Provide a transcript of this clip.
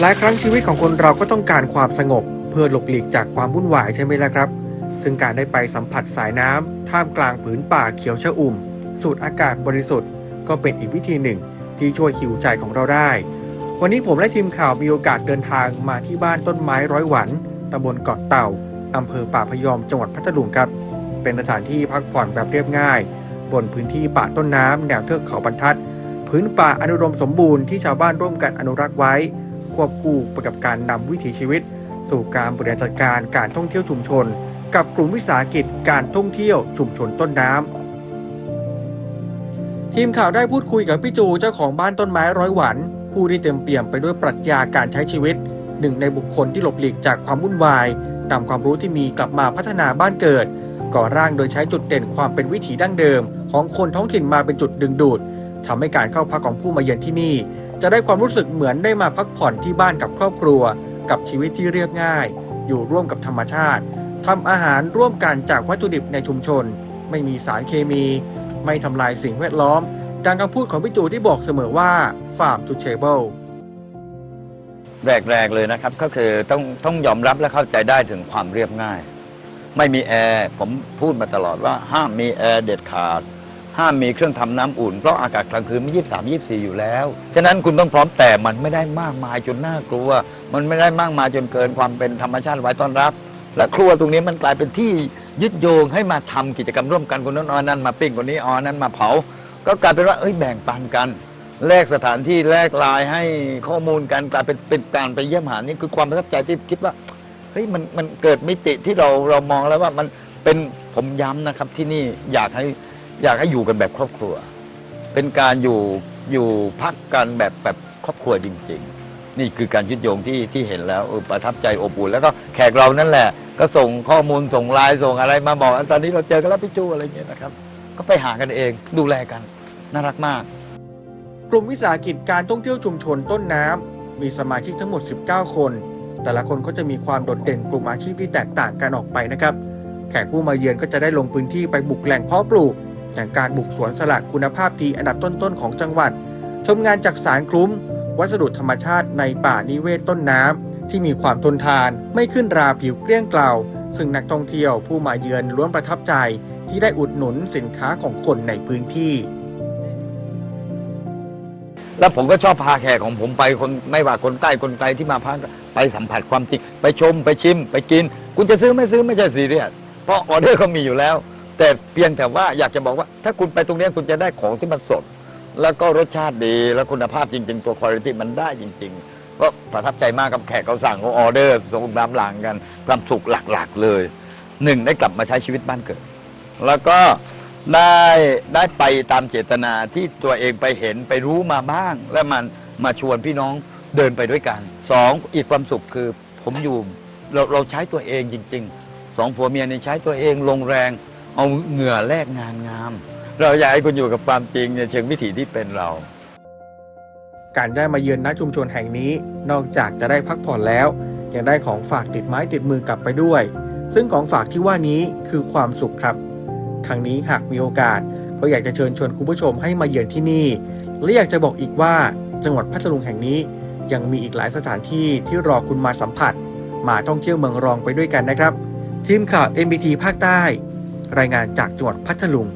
หลายครั้งชีวิตของคนเราก็ต้องการความสงบ เพื่อหลบหลีกจากความวุ่นวายใช่ไหมล่ะครับ ซึ่งการได้ไปสัมผัสสายน้ำท่ามกลางผืนป่าเขียวชอุ่ม สูดอากาศบริสุทธิ์ ก็เป็นอีกวิธีหนึ่งที่ช่วยหิวใจของเราได้ วันนี้ผมและทีมข่าวมีโอกาสเดินทางมาที่บ้านต้นไม้ร้อยหวันตำบลเกาะเต่าอำเภอป่าพยอมจังหวัดพัทลุงครับ เป็นสถานที่พักผ่อนแบบเรียบง่าย บนพื้นที่ป่าต้นน้ำแนวเทือกเขาบรรทัด พื้นป่าอนุดมสมบูรณ์ที่ชาวบ้านร่วมกันอนุรักษ์ไว้ ควบคู่ไปกับการนำวิถีชีวิต สู่การบริหารจัดการการท่องเที่ยวชุมชน กับกลุ่มวิสาหกิจการท่องเที่ยวชุมชนต้นน้ำทีมข่าวได้พูดคุยกับพี่จูเจ้าของบ้านต้นไม้ร้อยหวัน ผู้ที่เต็มเปี่ยมไปด้วยปรัชญาการใช้ชีวิต หนึ่งในบุคคลที่หลบหลีกจากความวุ่นวายนำความรู้ที่มีกลับมาพัฒนาบ้านเกิด ก่อร่างโดยใช้จุดเด่นความเป็นวิถีดั้งเดิม ของคนท้องถิ่นมาเป็นจุดดึงดูดทำให้การเข้าพักของผู้มาเยือนที่นี่ จะได้ความรู้สึกเหมือนได้มาพักผ่อนที่บ้านกับครอบครัว กับชีวิตที่เรียบง่าย อยู่ร่วมกับธรรมชาติทำอาหารร่วมกันจากวัตถุดิบในชุมชน ไม่มีสารเคมี ไม่ทำลายสิ่งแวดล้อม ดังคำพูดของพี่จูที่บอกเสมอว่า farm to table แรกๆเลยนะครับก็คือต้องต้องยอมรับและเข้าใจได้ถึงความเรียบง่าย ไม่มีแอร์ผมพูดมาตลอดว่าห้ามมีแอร์เด็ดขาด ห้ามมีเครื่องทำน้ำอุ่น เพราะอากาศกลางคืนไม่ยี่สามยี่สี่อยู่แล้ว ฉะนั้นคุณต้องพร้อมแต่มันไม่ได้มากมายจนน่ากลัว มันไม่ได้มากมายจนเกินความเป็นธรรมชาติไว้ต้อนรับ และครัวตรงนี้มันกลายเป็นที่ยึดโยงให้มาทำกิจกรรมร่วมกันคนนั้นเอานั้นมาปิ้งคนนี้เอาอันนั้นมาเผา ก็กลายเป็นว่าเอ้ยแบ่งปันกันแลกสถานที่แลกไลายให้ข้อมูลกันกลายเป็นเป็นการไปเยี่ยมหานี่คือความประทับใจที่คิดว่า เฮ้ยมันมันเกิดมิติที่เราเรามองแล้วว่ามันเป็นผมย้ำนะครับที่นี่อยากให้อยากให้อยู่กันแบบครอบครัว เป็นการอยู่อยู่พักกันแบบแบบครอบครัวจริง ๆ นี่คือการยึดโยงที่ที่เห็นแล้วเออประทับใจอบอุ่นแล้วก็แขกเรานั่นแหละ ก็ส่งข้อมูลส่งไลน์ส่งอะไรมาบอกตอนนี้เราเจอกันแล้วพี่จูอะไรเงี้ยนะครับ ก็ไปหากันเองดูแลกันน่ารักมาก กลุ่มวิสาหกิจการท่องเที่ยวชุมชนต้นน้ำมีสมาชิกทั้งหมด 19 คน แต่ละคนก็จะมีความโดดเด่นกลุ่มอาชีพที่แตกต่างกันออกไปนะครับ แขกผู้มาเยือนก็จะได้ลงพื้นที่ไปบุกแหล่งเพาะปลูก อย่างการบุกสวนสลัดคุณภาพดีอันดับต้นๆของจังหวัด ชมงานจากสารคลุ้ม วัสดุธรรมชาติในป่านิเวศต้นน้ำที่มีความทนทานไม่ขึ้นราผิวเกลี้ยงเกลาซึ่งนักท่องเที่ยวผู้มาเยือนล้วนประทับใจที่ได้อุดหนุนสินค้าของคนในพื้นที่ แล้วผมก็ชอบพาแขกของผมไปคนไม่ว่าคนใต้คนไกลที่มาพักไปสัมผัสความจริง ไปชมไปชิม ไปกิน คุณจะซื้อไม่ซื้อไม่ใช่ซีเรียสเพราะออเดอร์เขามีอยู่แล้ว แต่เพียงแต่ว่าอยากจะบอกว่า ถ้าคุณไปตรงนี้คุณจะได้ของที่มันสด แล้วก็รสชาติดีแล้วคุณภาพจริง ๆ ตัวคุณภาพมันได้จริง ๆ ก็ประทับใจมากกับแขกเขาสั่งเขาออเดอร์ส่งน้ำหลังกันความสุขหลักๆเลยหนึ่งได้กลับมาใช้ชีวิตบ้านเกิด แล้วก็ ได้ได้ไปตามเจตนาที่ตัวเองไปเห็นไปรู้มาบ้าง และมันมาชวนพี่น้องเดินไปด้วยกันสองอีกความสุขคือผมอยู่เราเราใช้ตัวเองจริงๆสองผัวเมียเนี่ยใช้ตัวเองลงแรง เอาเหงื่อแลกงานงาม เราอยากให้คุณอยู่กับความจริงในเชิงวิถีที่เป็นเรา การได้มาเยือนณชุมชนแห่งนี้นอกจากจะได้พักผ่อนแล้ว ยังได้ของฝากติดไม้ติดมือกลับไปด้วย ซึ่งของฝากที่ว่านี้คือความสุขครับ ทางนี้หากมีโอกาส ก็อยากจะเชิญชวนคุณผู้ชมให้มาเยือนที่นี่ และอยากจะบอกอีกว่าจังหวัดพัทลุงแห่งนี้ ยังมีอีกหลายสถานที่ที่รอคุณมาสัมผัส มาท่องเที่ยวเมืองรองไปด้วยกันนะครับ ทีมข่าว MBT ภาคใต้ รายงานจากจังหวัดพัทลุง